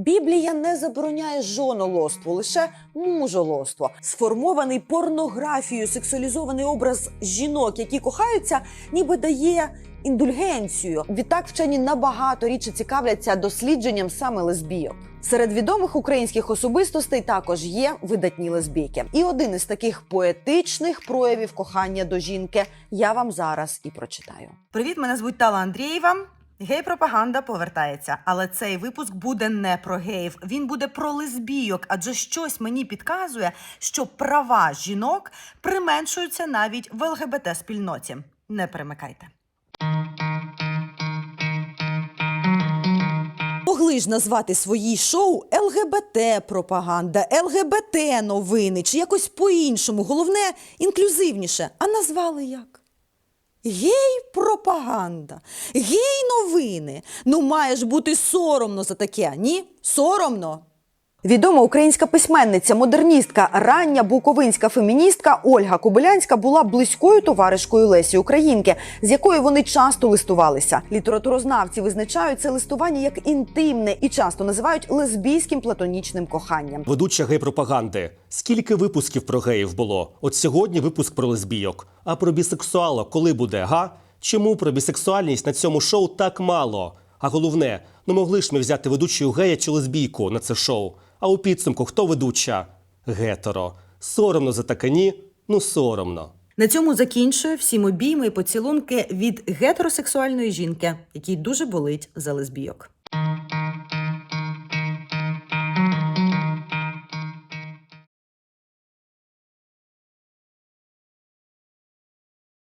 Біблія не забороняє жонолоство, лише мужолоство. Сформований порнографією сексуалізований образ жінок, які кохаються, ніби дає індульгенцію. Відтак вчені набагато рідше цікавляться дослідженням саме лесбійок. Серед відомих українських особистостей також є видатні лесбійки. І один із таких поетичних проявів кохання до жінки я вам зараз і прочитаю. Привіт, мене звуть Тала Андрієва. Гей-пропаганда повертається, але цей випуск буде не про геїв. Він буде про лесбійок, адже щось мені підказує, що права жінок применшуються навіть в ЛГБТ спільноті. Не перемикайте. Могли ж назвати свої шоу ЛГБТ пропаганда, ЛГБТ новини чи якось по-іншому. Головне інклюзивніше. А назвали як? Гей пропаганда, гей новини. Ну має ж бути соромно за таке. Ні? Соромно. Відома українська письменниця, модерністка, рання буковинська феміністка Ольга Кобилянська була близькою товаришкою Лесі Українки, з якою вони часто листувалися. Літературознавці визначають це листування як інтимне і часто називають лесбійським платонічним коханням. Ведуча гей-пропаганди. Скільки випусків про геїв було? От сьогодні випуск про лесбійок. А про бісексуалок коли буде, га? Чому про бісексуальність на цьому шоу так мало? А головне, ну могли ж ми взяти ведучою гея чи лесбійку на це шоу. А у підсумку хто ведуча? Гетеро. Соромно за таке ні? Ну соромно. На цьому закінчую всім обійми і поцілунки від гетеросексуальної жінки, якій дуже болить за лесбійок.